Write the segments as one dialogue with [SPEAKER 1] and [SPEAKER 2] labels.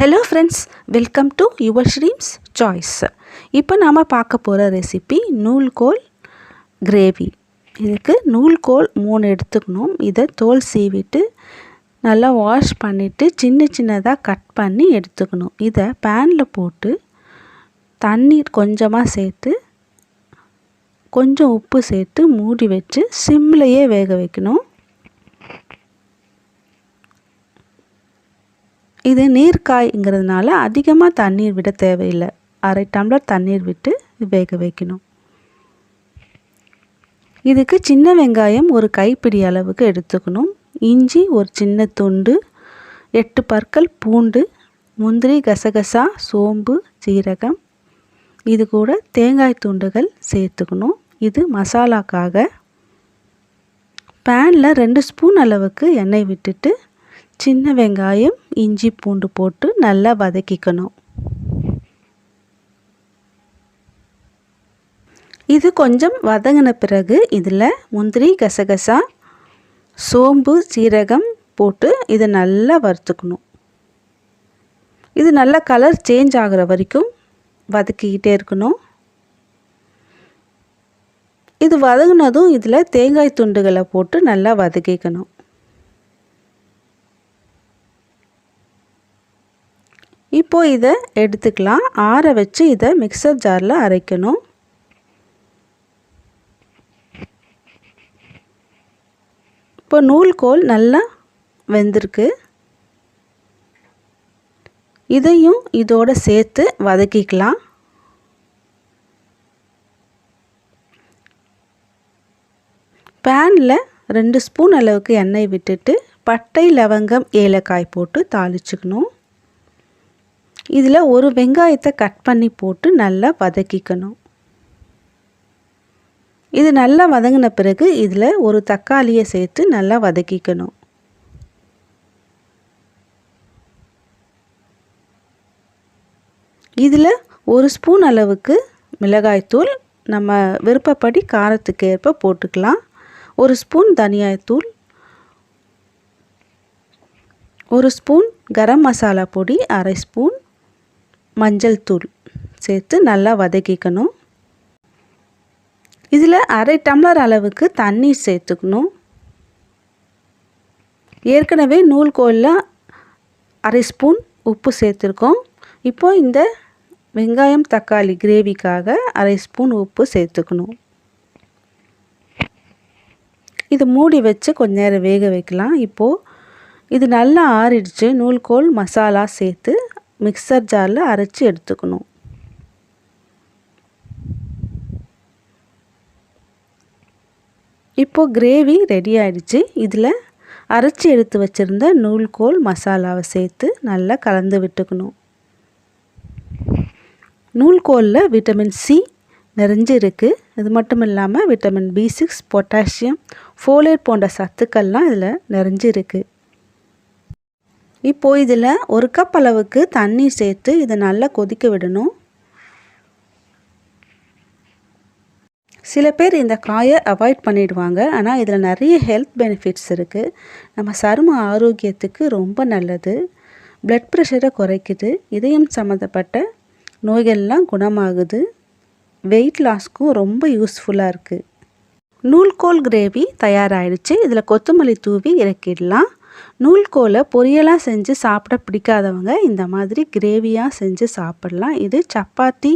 [SPEAKER 1] Hello friends welcome to your streams choice இப்போ நாம் பார்க்க போகிற ரெசிபி நூல்கோல் கிரேவி இதுக்கு நூல்கோல் மூணு எடுத்துக்கணும். இதை தோல் சீவிட்டு நல்லா வாஷ் பண்ணிவிட்டு சின்ன சின்னதாக கட் பண்ணி எடுத்துக்கணும். இதை பேனில் போட்டு தண்ணீர் கொஞ்சமாக சேர்த்து கொஞ்சம் உப்பு சேர்த்து மூடி வச்சு சிம்லையே வேக வைக்கணும். இது நீர்க்காய்ங்கிறதுனால அதிகமாக தண்ணீர் விட தேவையில்லை. அரை டம்ளர் தண்ணீர் விட்டு வேக வைக்கணும். இதுக்கு சின்ன வெங்காயம் ஒரு கைப்பிடி அளவுக்கு எடுத்துக்கணும். இஞ்சி ஒரு சின்ன துண்டு எட்டு பற்கள் பூண்டு முந்திரி கசகசா சோம்பு சீரகம் இது கூட தேங்காய் துண்டுகள் சேர்த்துக்கணும். இது மசாலாக்காக. பேனில் ரெண்டு ஸ்பூன் அளவுக்கு எண்ணெய் விட்டுட்டு சின்ன வெங்காயம் இஞ்சி பூண்டு போட்டு நல்லா வதக்கிக்கணும். இது கொஞ்சம் வதங்கின பிறகு இதில் முந்திரி கசகசா சோம்பு சீரகம் போட்டு இதை நல்லா வறுத்துக்கணும். இது நல்லா கலர் சேஞ்ச் ஆகிற வரைக்கும் வதக்கிக்கிட்டே இருக்கணும். இது வதங்கினதும் இதில் தேங்காய் துண்டுகளை போட்டு நல்லா வதக்கிக்கணும். இப்போது இதை எடுத்துக்கலாம். ஆற வச்சு இதை மிக்சர் ஜாரில் அரைக்கணும். இப்போ நூல்கோல் நல்லா வெந்திருக்கு. இதையும் இதோட சேர்த்து வதக்கிக்கலாம். பேனில் ரெண்டு ஸ்பூன் அளவுக்கு எண்ணெய் விட்டுட்டு பட்டை லவங்கம் ஏலக்காய் போட்டு தாளிச்சுக்கணும். இதில் ஒரு வெங்காயத்தை கட் பண்ணி போட்டு நல்லா வதக்கிக்கணும். இது நல்லா வதங்கின பிறகு இதில் ஒரு தக்காளியை சேர்த்து நல்லா வதக்கிக்கணும். இதில் ஒரு ஸ்பூன் அளவுக்கு மிளகாய்த்தூள் நம்ம விருப்பப்படி காரத்துக்கு ஏற்ப போட்டுக்கலாம். ஒரு ஸ்பூன் தனியாய்த்தூள் ஒரு ஸ்பூன் கரம் மசாலா பொடி அரை ஸ்பூன் மஞ்சள் தூள் சேர்த்து நல்லா வதக்கிக்கணும். இதில் அரை டம்ளர் அளவுக்கு தண்ணீர் சேர்த்துக்கணும். ஏற்கனவே நூல்கோலில் அரை ஸ்பூன் உப்பு சேர்த்துருக்கோம். இப்போது இந்த வெங்காயம் தக்காளி கிரேவிக்காக அரை ஸ்பூன் உப்பு சேர்த்துக்கணும். இது மூடி வச்சு கொஞ்ச நேரம் வேக வைக்கலாம். இப்போது இது நல்லா ஆறிடுச்சு. நூல்கோல் மசாலா சேர்த்து மிக்சர் ஜாரில் அரைச்சி எடுத்துக்கணும். இப்போது கிரேவி ரெடி ஆயிடுச்சு. இதில் அரைச்சி எடுத்து வச்சுருந்த நூல்கோல் மசாலாவை சேர்த்து நல்லா கலந்து விட்டுக்கணும். நூல்கோலில் விட்டமின் சி நிறைஞ்சு இருக்குது இது மட்டும் இல்லாமல் vitamin B six potassium folate போன்ற சத்துக்கள்லாம் இதில் நிறைஞ்சு இருக்குது இப்போது இதில் ஒரு கப் அளவுக்கு தண்ணி சேர்த்து இதை நல்லா கொதிக்க விடணும். சில பேர் இந்த காயை அவாய்ட் பண்ணிடுவாங்க. ஆனால் இதில் நிறைய ஹெல்த் பெனிஃபிட்ஸ் இருக்குது நம்ம சரும ஆரோக்கியத்துக்கு ரொம்ப நல்லது. பிளட் ப்ரெஷரை குறைக்குது. இதயம் சம்மந்தப்பட்ட நோய்கள்லாம் குணமாகுது. வெயிட் லாஸ்க்கும் ரொம்ப யூஸ்ஃபுல்லாக இருக்குது நூல்கோல் கிரேவி தயாராகிடுச்சு இதில் கொத்தமல்லி தூவி இறக்கிடலாம். நூல்கோலை பொரியலாக செஞ்சு சாப்பிட பிடிக்காதவங்க இந்த மாதிரி கிரேவியாக செஞ்சு சாப்பிட்லாம். இது சப்பாத்தி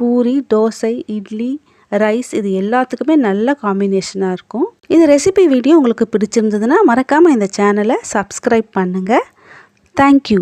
[SPEAKER 1] பூரி தோசை இட்லி ரைஸ் இது எல்லாத்துக்குமே நல்ல காம்பினேஷனாக இருக்கும். இந்த ரெசிபி வீடியோ உங்களுக்கு பிடிச்சிருந்ததுன்னா மறக்காமல் இந்த சேனலை சப்ஸ்கிரைப் பண்ணுங்கள் தேங்க்யூ